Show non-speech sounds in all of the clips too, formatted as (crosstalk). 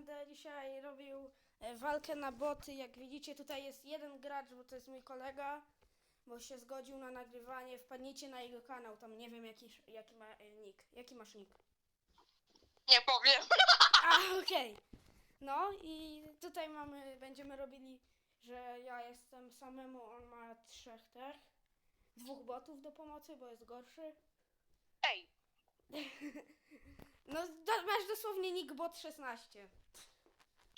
będę dzisiaj robił e, walkę na boty. Jak widzicie, tutaj jest jeden gracz, bo to jest mój kolega, bo się zgodził na nagrywanie. Wpadnijcie na jego kanał, tam nie wiem jaki, jaki ma e, nick. Jaki masz nick? Nie powiem. (laughs) A, okej. No i tutaj mamy, będziemy robili, że ja jestem samemu, on ma trzech też. Dwóch botów do pomocy, bo jest gorszy. Ej, (laughs) No, do, masz dosłownie nick bot 16.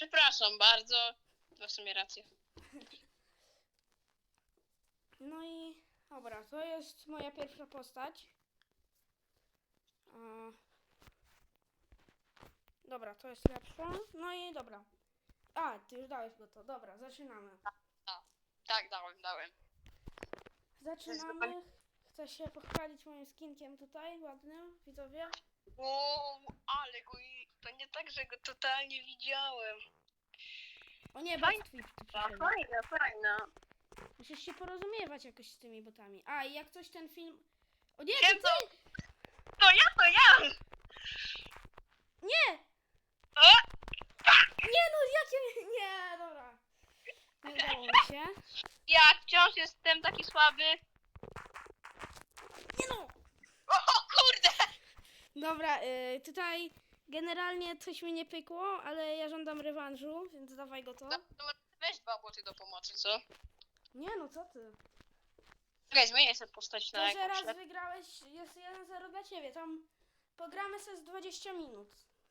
przepraszam bardzo. To w sumie rację. (laughs) No i dobra, to jest moja pierwsza postać. Dobra, to jest lepsza. No i dobra. A, ty już dałeś go to. Dobra, zaczynamy. Tak, dałem, dałem. Zaczynamy. Chcę się pochwalić moim skinkiem tutaj, ładnym, widzowie. Wow, ale go i... To nie tak, że go totalnie widziałem. O nie, Fajna. przyszedł. fajna, fajna. Musisz się porozumiewać jakoś z tymi botami. A, i jak coś ten film... O nie, to ty! To ja, to ja! Nie! O! Nie no, jakie... Nie, dobra. Nie udało mi się. Ja wciąż jestem taki słaby. Nie no! O kurde! Dobra, y, tutaj generalnie coś mi nie pykło, ale ja żądam rewanżu, więc dawaj go to. No, może Weź dwa boty do pomocy, co? Nie no, co ty? Czekaj, zmienię sobie postać na To, że jakąś raz lepszą. wygrałeś, jest 1-0 dla ciebie. Tam pogramy sobie z 20 minut.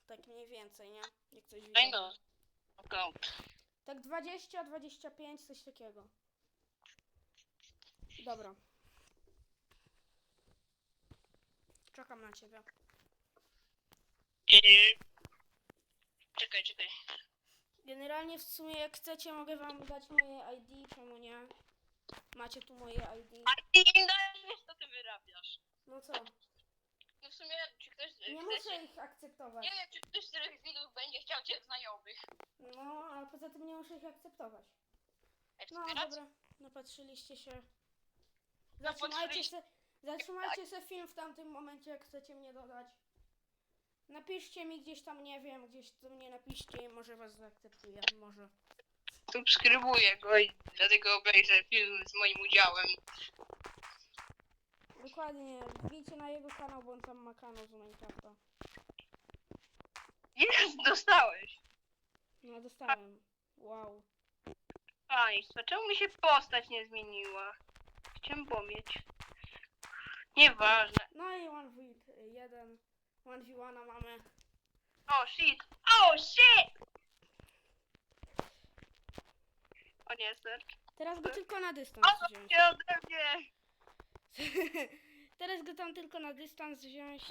Tak mniej więcej, nie? Jak coś Ej widzę. no. Okej. Tak 20, 25, coś takiego. Dobra. Czekam na ciebie. Yy. Czekaj, czekaj. Generalnie w sumie jak chcecie mogę wam dać moje ID, czemu nie? Macie tu moje ID. A ty im dajesz, wiesz co ty wyrabiasz. No co? No w sumie, czy ktoś Nie chce muszę się... ich akceptować. Nie wiem, czy ktoś z tych widzów będzie chciał cię znajomych. No, ale poza tym nie muszę ich akceptować. Ej, No wspierać? dobra, napatrzyliście się. Napatrzyliście. Zatrzymajcie se, zatrzymajcie se film w tamtym momencie, jak chcecie mnie dodać. Napiszcie mi gdzieś tam, nie wiem, gdzieś do mnie napiszcie i może was zaakceptuję, może. Subskrybuję go i dlatego obejrzę film z moim udziałem. Dokładnie, wbijcie na jego kanał, bo on tam ma kanał z Minecrafta. Jest, dostałeś. No, dostałem. Wow. Państwo, czemu mi się postać nie zmieniła? Chciałem pomieć. Nieważne. No i 1v1, 1v1 mamy. O shit! O shit! O nie, ser. Teraz go tylko na dystans O, wziąć. się ode mnie! (laughs) Teraz go tam tylko na dystans wziąć.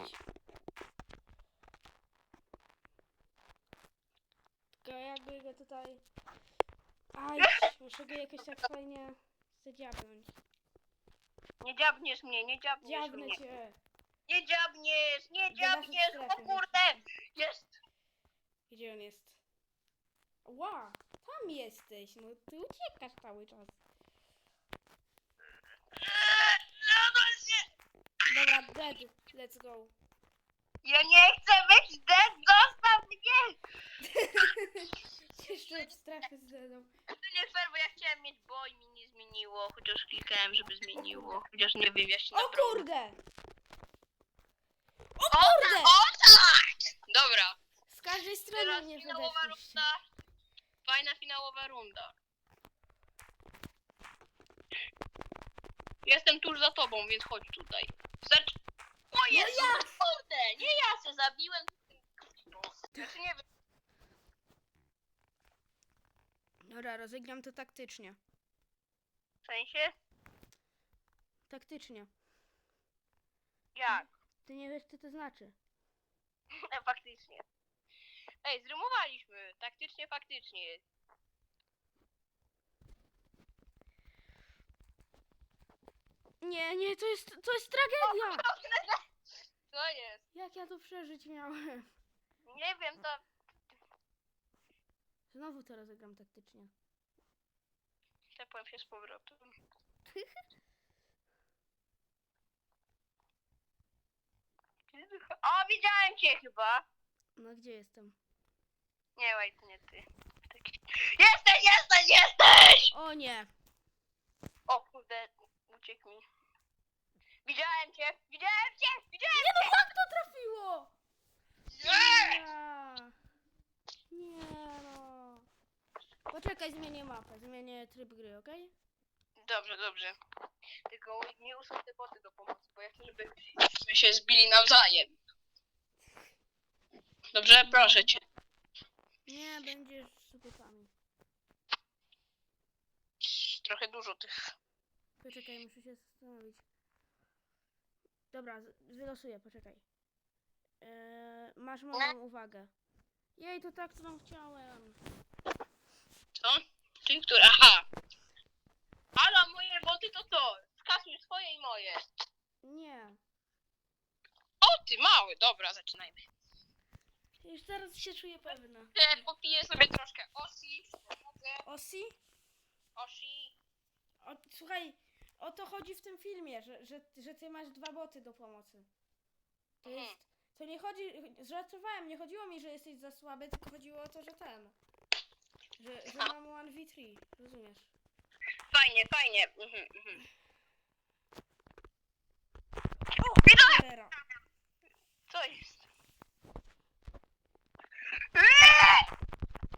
Tylko jakby go tutaj... Aj, muszę go jakoś tak fajnie zadziabnąć. Nie dziabniesz mnie, nie dziabniesz Dziabnę mnie. cię. Nie dziabniesz, nie dziabniesz, o strefy kurde! Jest! Gdzie on jest? Ła, tam jesteś. No ty uciekasz cały czas. Eee, Nadal się! Dobra, dead. Let's go. Ja nie chcę być dead, zostaw mnie! (laughs) Jeszcze od strefy z dedą. To nie fair, bo ja chciałem mieć bo i mi nie zmieniło, chociaż klikałem, żeby zmieniło. Chociaż nie wiem, ja się O naprawdę... kurde! O O, kurde! o tak! Dobra, Z każdej strony teraz mnie finałowa runda. Fajna finałowa runda. Jestem tuż za tobą, więc chodź tutaj. Sercz... O Jezu, ja! kurde, nie ja się zabiłem. Znaczy nie wiem. Dobra, rozegram to taktycznie. W sensie? Taktycznie. Jak? Ty nie wiesz, co to znaczy. E, (laughs) faktycznie. Ej, zrymowaliśmy. Taktycznie, faktycznie. Nie, nie, to jest, to jest tragedia! Co jest? Jak ja to przeżyć miałem? Nie wiem, to... Znowu to rozegram taktycznie. Tepłem się z powrotem. (laughs) O, widziałem cię chyba. No gdzie jestem? Nie, to nie ty. Taki- Jesteś, jesteś, jesteś! O nie. O kurde, uciekł mi. Widziałem cię, widziałem cię, widziałem Nie no, jak to trafiło? Nie. Nie no. Poczekaj, zmienię mapę, zmienię tryb gry, okej? Dobrze, dobrze. Tylko nie usuń te boty do pomocy, bo ja chcę, żebyśmy się zbili nawzajem. Dobrze, proszę cię. Nie, będziesz z supykami. Trochę dużo tych. Poczekaj, muszę się zastanowić. Dobra, z- wylosuję, poczekaj. Eee, masz moją uwagę. Jej, to tak, co tam chciałem. Co? Ty, który? Aha. Ala, moje boty to to. Skasuj swoje i moje. Nie. O, ty mały. Dobra, zaczynajmy. Już teraz się czuję pewna. E, Popiję sobie troszkę osi. Pomogę. Osi? Osi. O, słuchaj, o to chodzi w tym filmie, że, że, że ty masz dwa boty do pomocy. To Mhm. jest. To nie chodzi. Żartowałem, nie chodziło mi, że jesteś za słaby, tylko chodziło o to, że ten. Że, że mam 1v3, rozumiesz? Fajnie, fajnie. Mhm, mhm. O! Co jest? Eee!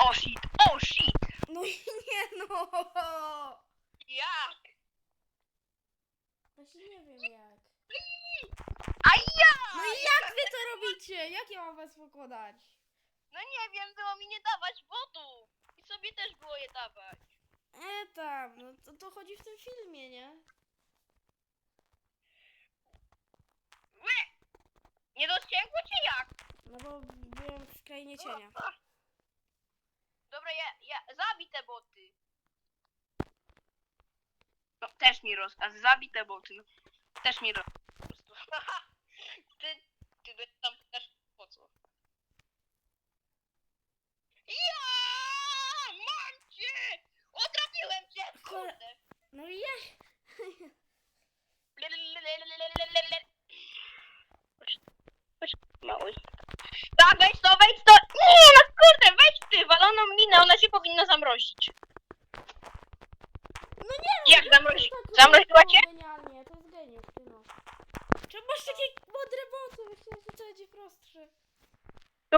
O shit, o shit. No i nie no! Jak? Właśnie nie wiem jak. A ja! No i jak wy to robicie? Jak ja mam was pokonać? No nie wiem, było mi nie dawać botu. I sobie też było je dawać. E tam, no to, to chodzi w tym filmie, nie? Łe! Nie dosięgło cię jak? No bo byłem w krainie cienia. Dobra, ja, ja, zabij te boty. No, też mi rozkaz, zabij te boty. No, też mi rozkaz. (laughs)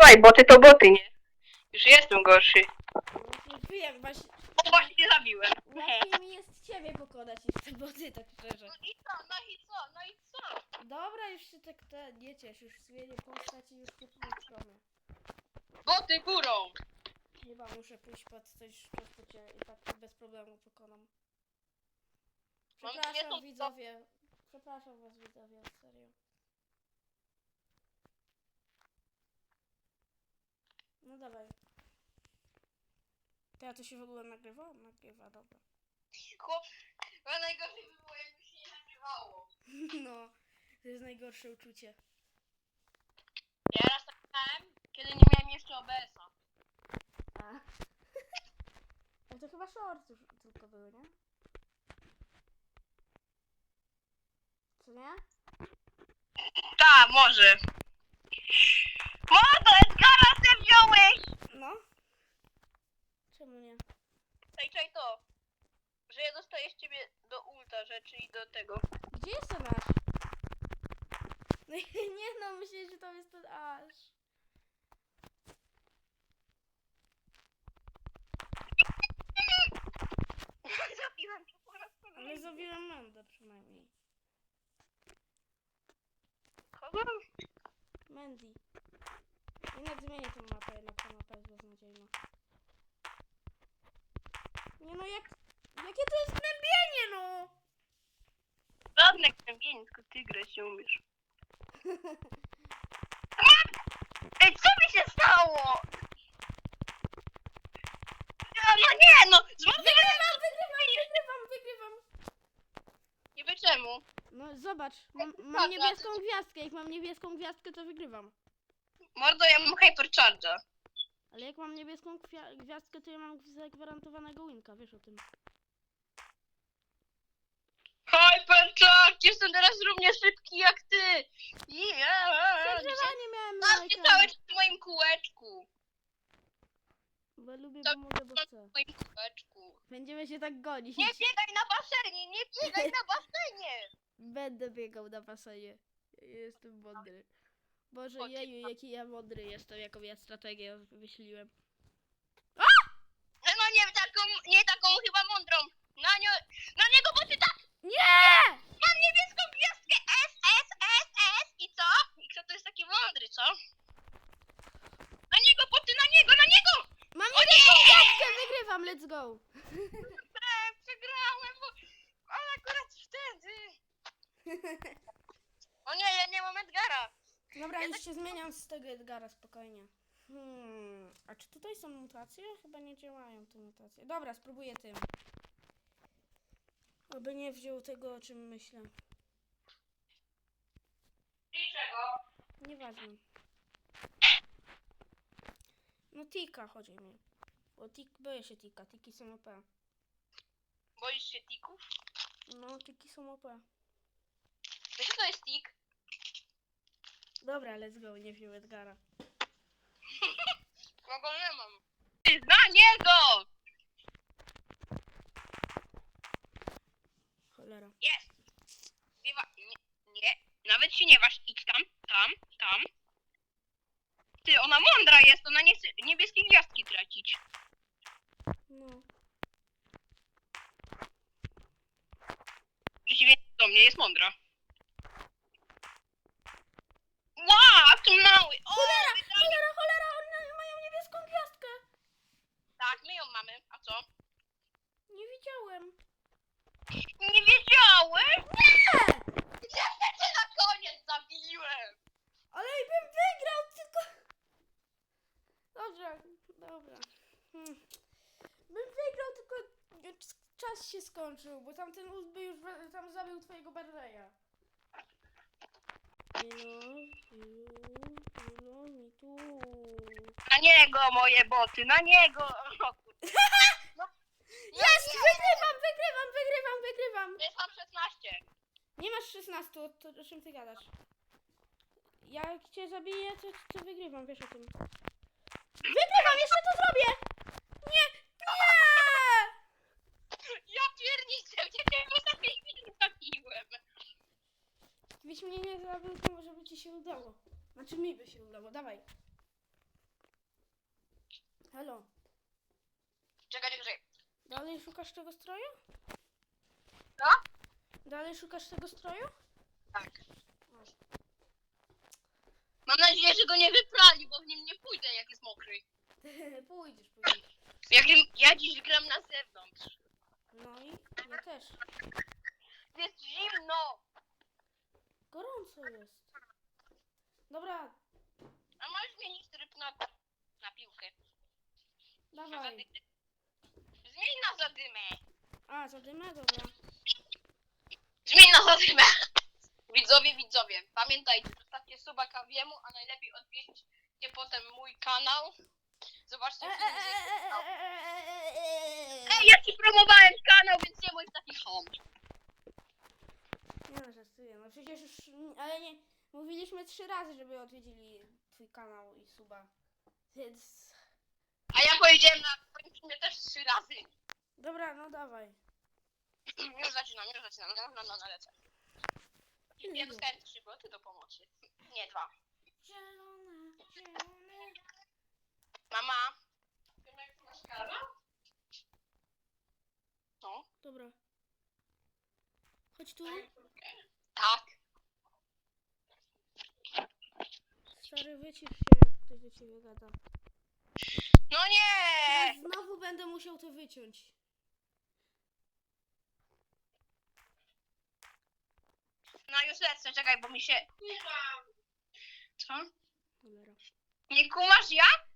Słuchaj, boty to boty, nie? Już jestem gorszy. No wiem, właśnie... O, właśnie zabiłem. Łatwiej mi jest ciebie pokonać niż te boty, tak szczerze. No i co, no i co, no i co? Dobra, już się tak te, nie ciesz, już zmienię postać i już się połączymy. Boty górą! Chyba muszę pójść pod coś, po cię i tak bez problemu pokonam. Mam Przepraszam jedną- widzowie. Przepraszam was widzowie, serio. No dawaj. Teraz to się w ogóle nagrywa? Nagrywa, dobra. Chłop, a najgorzej by było, jakby się nie nagrywało. (laughs) No, to jest najgorsze uczucie. Ja raz tak miałem, kiedy nie miałem jeszcze OBS-a. A. (laughs) Ale to chyba shorts już tylko były, nie? Co nie? Tak, może. Mordo, Edgara ty wziąłeś! No. Czemu nie? Czaj, czaj to. Że ja dostaję z ciebie do ulta rzeczy i do tego. Gdzie jest ten aż? (laughs) No nie no, myślę, że to jest ten aż. Zabiłem cię po raz Ale kolejny. zabiłem Mendę przynajmniej. Kogo? Mandy. Jednak zmienię tą mapę, jednak ta mapa jest beznadziejna. Nie no, jak... Jakie to jest gnębienie, no! Żadne kępienie, tylko ty grać nie umiesz. (laughs) Ej, co mi się stało? A, no nie, no! Zmarnowałem Wygrywam, wygrywam, wygrywam, wygrywam! Nie wiem czemu. No zobacz, mam, mam niebieską gwiazdkę, jak mam niebieską gwiazdkę, to wygrywam. Mordo, ja mam hypercharge'a. Ale jak mam niebieską gwiazdkę, to ja mam zagwarantowanego winka, wiesz o tym. Hypercharge! Jestem teraz równie szybki jak ty! Yeah! Zagrzewanie miałem na ekranie. całe w moim kółeczku. Bo lubię, bo mogę, bo chcę. W moim kubeczku. Będziemy się tak gonić. Nie biegaj na basenie, nie biegaj na basenie! (laughs) Będę biegał na basenie. Jestem mądry. Boże, jeju, jaki ja mądry jestem, jaką ja strategię wymyśliłem. No nie taką, nie taką chyba mądrą. Na, nie, na niego, bo ty tak Nie! mam niebieską gwiazdkę S, S, S, S i co? I kto to jest taki mądry, co? Na niego, bo ty na niego, na niego! Mam O niebieską nie! gwiazdkę, wygrywam, let's go. E, przegrałem, bo ale akurat wtedy. (laughs) O nie, ja nie mam Edgara. Dobra, już się zmieniam z tego Edgara, spokojnie. Hmm, a czy tutaj są mutacje? Chyba nie działają te mutacje. Dobra, spróbuję tym. Oby nie wziął tego, o czym myślę. I czego? Nieważne. No tika chodzi mi. Bo tik, boję się tika, tiki są OP. Boisz się tików? No, tiki są OP. Wiesz co to jest tik? Dobra, let's go, nie wziął Edgara. (laughs) Kogo nie mam. Na niego! Cholera. Jest! Wiewa... Nie, nie, nawet się nie waż. Idź tam, tam, tam. Ty, ona mądra jest, ona nie chce niebieskie gwiazdki tracić. No. W przeciwieństwie do mnie jest mądra. Wow, tu mały! O, Cholera, cholera, cholera, one mają niebieską gwiazdkę. Tak, my ją mamy. A co? Nie widziałem. Nie wiedziałeś? Nie! Ja cię na koniec zabiłem! Ale i bym wygrał, tylko... Dobrze, dobra. Hmm. Bym wygrał, tylko czas się skończył, bo tamten ust by już we- tam zabił twojego Barleya. Ilo, ilu, ilo mi tu. Na niego moje boty, na niego! O, (laughs) kurde. Jest! Wygrywam, wygrywam, wygrywam, wygrywam! Jest mam 16. Nie masz 16, to o czym ty gadasz? Jak cię zabiję, to, to wygrywam, wiesz o tym. Wygrywam, jeszcze to zrobię! Nie! Nie! Ja pierniczę, ja cię poza 5 minut zabiłem. Gdybyś mnie nie zabił, to może by ci się udało. Znaczy mi by się udało, dawaj. Halo, Czekaj, czekaj. dalej szukasz tego stroju? Co? Dalej szukasz tego stroju? Tak. Mam nadzieję, że go nie wyprali, bo w nim nie pójdę, jak jest mokry. (laughs) pójdziesz, pójdziesz. Jak ja dziś gram na zewnątrz. No i ja też. Jest zimno. Gorąco jest. Dobra, A możesz zmienić tryb na, na piłkę. Na dawaj. zadymę. Zmień na zadymę. A, zadymę? Dobra. Zmień na zadymę. Widzowie, widzowie, pamiętajcie, zostawcie suba kawiemu, a najlepiej odwiedźcie potem mój kanał. Zobaczcie E, e, e, e, e, e, e, e, e. Ej, ja ci promowałem kanał, więc nie bądź taki hom. Nie no, żartuję. No przecież już, ale nie, mówiliśmy trzy razy, żeby odwiedzili twój kanał i suba. Więc, A ja powiedziałem na filmie też trzy razy. dobra, no dawaj. Już zaczynam, już zaczynam. No, no, no, no lecę. Ja dostałem trzy boty do pomocy. Nie, dwa. Zielone, zielone. Mama. Wiem jak masz kanał? No. Dobra. Chodź tu. Tak. Stary, wycisz się, jak ktoś do ciebie gada. No nie! Ja znowu będę musiał to wyciąć. No już lecę, czekaj, bo mi się... Co? Cholera. Nie kumasz jak?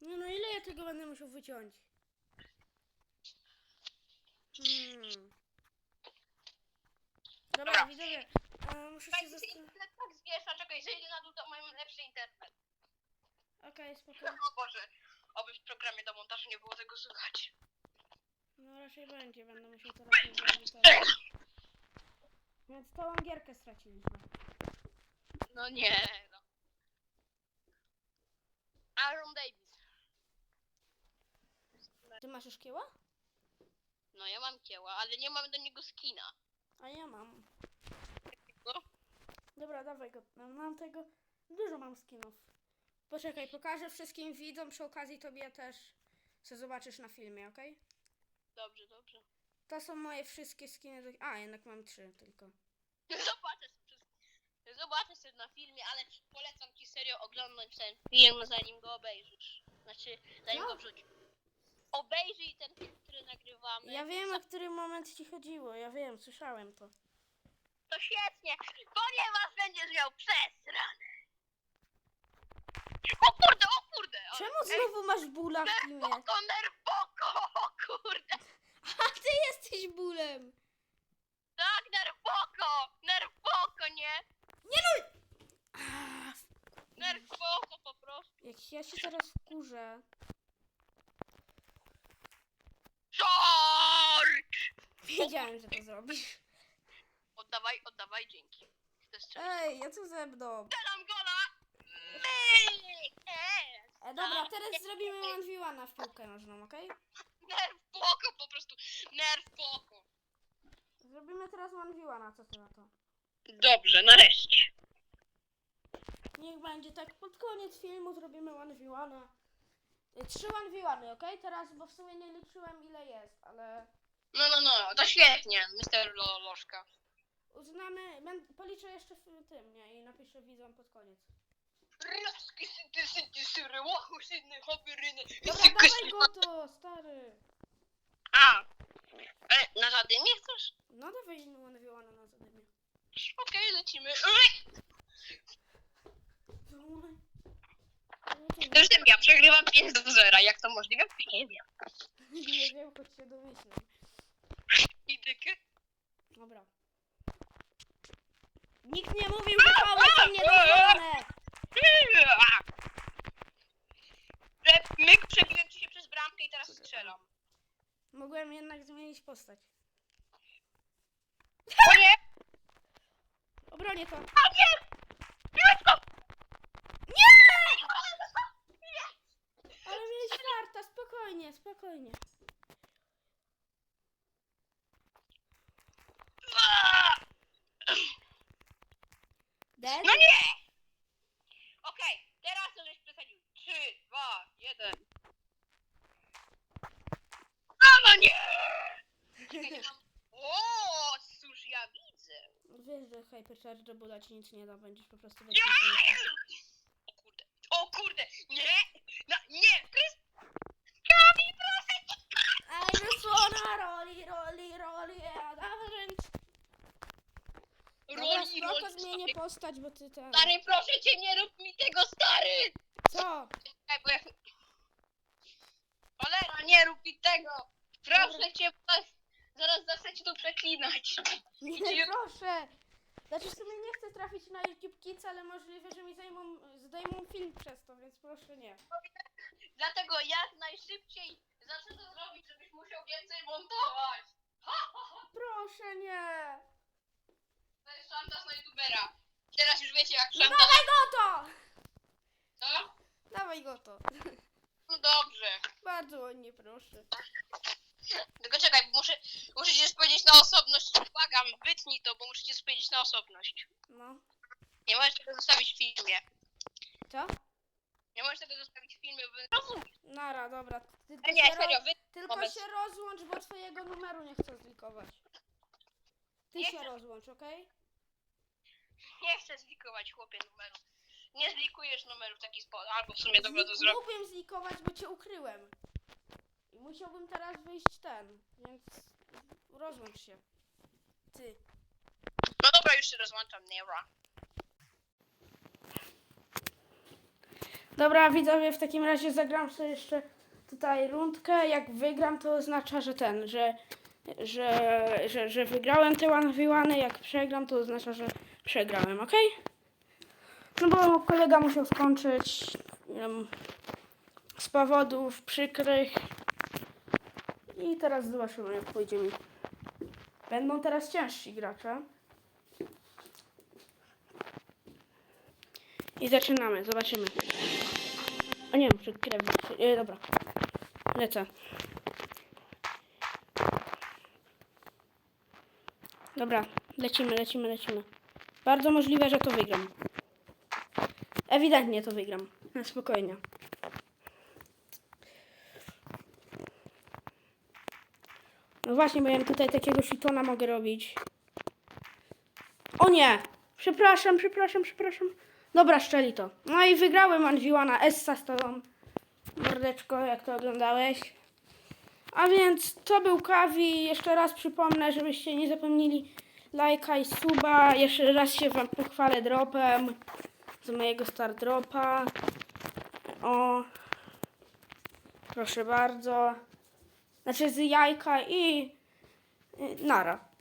No, no ile ja tego będę musiał wyciąć? Hmm. Dobra, Dobra. widzowie. Muszę się zastanowić. internet tak zwiesza, czekaj, zejdę na dół, to mają lepszy internet. Okej, spokojnie. O Boże, oby w programie do montażu nie było tego słychać. No raczej będzie, będę musiał teraz nie zaedytować. Więc całą gierkę straciliśmy. No nie, no. Leon Davis. Ty masz już kieła? No ja mam kieła, ale nie mam do niego skina. A ja mam. Dobra, dawaj go. Mam, tego. Dużo mam skinów. Poczekaj, pokażę wszystkim widzom, przy okazji tobie też. Co zobaczysz na filmie, okej? Dobrze, dobrze. To są moje wszystkie skiny. Do... A, jednak mam trzy tylko. Sobie, zobaczę sobie na filmie, ale polecam ci serio oglądać ten film, zanim go obejrzysz. Znaczy, zanim Co? go wrzucisz. Obejrzyj ten film, który nagrywamy. Ja wiem, o który moment ci chodziło. Ja wiem, słyszałem to. To świetnie, ponieważ będziesz miał przesrane. O kurde, o kurde! Czemu znowu masz bóla w filmie? Nerwoko, nerwoko, o kurde! A ty jesteś bólem! Tak, nerwoko, nerwoko, nie? Ah, Nerwoko po prostu. Jak ja się teraz wkurzę. George! Wiedziałem, że to zrobisz. Oddawaj, oddawaj, dzięki. Chcę. Ej, ja co ze mną? Strzelam gola! Myk! E, dobra, teraz zrobimy 1v1 w piłkę nożną, okej? Nerw poko po prostu, nerw poko. Zrobimy teraz 1v1, co ty na to? Dobrze, nareszcie. Niech będzie tak pod koniec filmu zrobimy 1v1. Y, Trzy 1v1, okej? Teraz, bo w sumie nie liczyłem ile jest, ale No, no, no, to świetnie, Mister Lo- Lożka. Uznamy, będę, policzę jeszcze w tym, nie? I napiszę widzom pod koniec. Raski, synty, synty, syry, łachu, synny, hopyryny. Dobra, syky, dawaj syny. go to, stary! A, e, na żaden nie chcesz? No dawaj 1v1 na zadanie. Okej, lecimy. Ej, Zresztą ja przegrywam 5 do 0, jak to możliwe? Nie wiem. (laughs) Nie wiem, choć się domyślam. I? Dobra. Nikt nie mówił, że faule są niedozwolone! E, Myk, przebiłem ci się przez bramkę i teraz strzelam. Mogłem jednak zmienić postać. O nie! Obronię to. O nie! Piłeczko! Nie! Ale miałeś farta, spokojnie, spokojnie. Dead? No nie! Okej, teraz to żeś przesadził. 3, 2, 1. A no nie! O, cóż ja widzę. Wiesz, Hypercharge Buda ci nic nie da, będziesz po prostu Nie! O kurde, o kurde, nie! No, nie! Krys... Kami, proszę cię! I just wanna roli, roli, roli, a wręcz. Dobra, Roli, spoko, roli, zmienię stary. postać, bo ty ten... Stary, proszę cię, nie rób mi tego, stary! Co? Ej, bo ja... Cholera, nie rób mi tego! Proszę cię, bo zaraz- zacznę cię tu przeklinać. Nie, proszę. Znaczy w sumie nie chcę trafić na YouTube Kids, ale możliwe, że mi zajmą, zdejmą film przez to, więc proszę nie. Dlatego jak najszybciej zacznę to zrobić, żebyś musiał więcej montować. Ha, ha, ha. Proszę nie. To jest szantaż na youtubera. Teraz już wiecie jak No szantaż... dawaj go to! Co? Dawaj go to. No dobrze. Bardzo ładnie, proszę. Tylko czekaj, muszę, muszę ci coś powiedzieć na osobność. Błagam, wytnij to, bo muszę ci coś powiedzieć na osobność. No. Nie możesz tego zostawić w filmie. Co? Nie możesz tego zostawić w filmie, bo... Rozumiesz. Nara, dobra. Ty, Ale nie, się serio, wy... Tylko wobec- się rozłącz, bo twojego numeru nie chcę zlikować. Ty Nie się chcę. rozłącz, okej? Nie chcę zlikować, chłopie, numeru. Nie zlikujesz numeru w taki sposób. Albo w sumie dobra to zrobię. Mógłbym zlikować, bo cię ukryłem. Musiałbym teraz wyjść ten, więc rozłącz się. Ty. No dobra, już się rozłączam, nie ra. Dobra, widzowie, w takim razie zagram sobie jeszcze tutaj rundkę. Jak wygram, to oznacza, że ten, że, że, że, że wygrałem te one v one. Jak przegram, to oznacza, że przegrałem, ok? No bo kolega musiał skończyć em, z powodów przykrych. I teraz zobaczymy, jak pójdzie mi. Będą teraz ciężsi gracze. I zaczynamy, zobaczymy. A nie, muszę krew. E, dobra. Lecę. Dobra, lecimy, lecimy, lecimy. Bardzo możliwe, że to wygram. Ewidentnie to wygram. Na spokojnie. No właśnie, bo ja tutaj takiego shitona mogę robić. O nie! Przepraszam, przepraszam, przepraszam. Dobra, szczeli to. No i wygrałem Anviłana Essa z tobą. Mordeczko, jak to oglądałeś. A więc to był Kawi. Jeszcze raz przypomnę, żebyście nie zapomnieli lajka i suba. Jeszcze raz się wam pochwalę dropem z mojego star dropa. O. Proszę bardzo. Znaczy z jajka i y, nara.